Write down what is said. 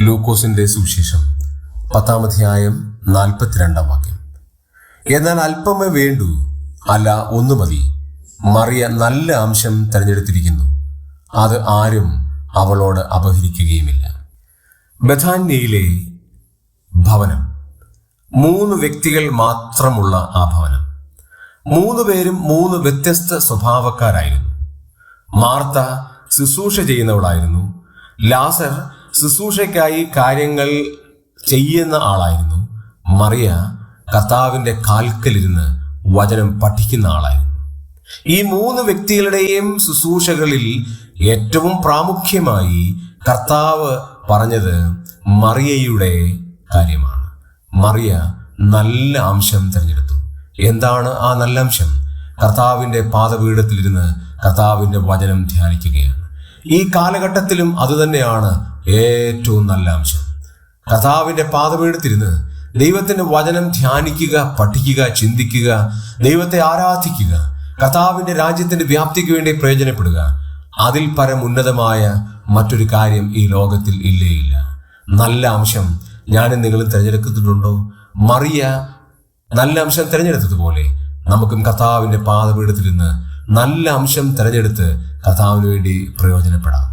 ലൂക്കോസിന്റെ സുവിശേഷം പത്താമധ്യായം നാൽപ്പത്തിരണ്ടാം വാക്യം. എന്നാൽ അല്പമേ വേണ്ടു അല്ല ഒന്നു മതി. മറിയ നല്ല അംശം തെരഞ്ഞെടുത്തിരിക്കുന്നു. അത് ആരും അവളോട് അപഹരിക്കുകയുമില്ല. ബഥാന്യയിലെ ഭവനം. മൂന്ന് വ്യക്തികൾ മാത്രമുള്ള ആ ഭവനം. മൂന്ന് പേരും മൂന്ന് വ്യത്യസ്ത സ്വഭാവക്കാരായിരുന്നു. മാർത്ത ശുശ്രൂഷ ചെയ്യുന്നവളായിരുന്നു. ലാസർ ശുശ്രൂഷയ്ക്കായി കാര്യങ്ങൾ ചെയ്യുന്ന ആളായിരുന്നു. മറിയ കർത്താവിന്റെ കാൽക്കലിരുന്ന് വചനം പഠിക്കുന്ന ആളായിരുന്നു. ഈ മൂന്ന് വ്യക്തികളുടെയും ശുശ്രൂഷകളിൽ ഏറ്റവും പ്രാമുഖ്യമായി കർത്താവ് പറഞ്ഞത് മറിയയുടെ കാര്യമാണ്. മറിയ നല്ല അംശം തിരഞ്ഞെടുത്തു. എന്താണ് ആ നല്ല അംശം? കർത്താവിന്റെ പാതപീഠത്തിലിരുന്ന് കർത്താവിന്റെ വചനം ധ്യാനിക്കുകയാണ്. ഈ കാലഘട്ടത്തിലും അതുതന്നെയാണ് ഏറ്റവും നല്ല അംശം. കർത്താവിന്റെ പാതമെടുത്തിരുന്ന് ദൈവത്തിന്റെ വചനം ധ്യാനിക്കുക പഠിക്കുക ചിന്തിക്കുക ദൈവത്തെ ആരാധിക്കുക കർത്താവിന്റെ രാജ്യത്തിന്റെ വ്യാപ്തിക്ക് വേണ്ടി പ്രയോജനപ്പെടുക അതിൽ പരം ഉന്നതമായ മറ്റൊരു കാര്യം ഈ ലോകത്തിൽ ഇല്ലേ ഇല്ല നല്ല അംശം ഞാനും നിങ്ങളും തിരഞ്ഞെടുക്കുന്നുണ്ടോ മറിയ നല്ല അംശം തിരഞ്ഞെടുത്തതുപോലെ നമുക്കും കർത്താവിന്റെ പാദപീഠത്തിൽ നിന്ന് നല്ല അംശം തിരഞ്ഞെടുത്ത് കർത്താവിന് വേണ്ടി പ്രയോജനപ്പെടാം.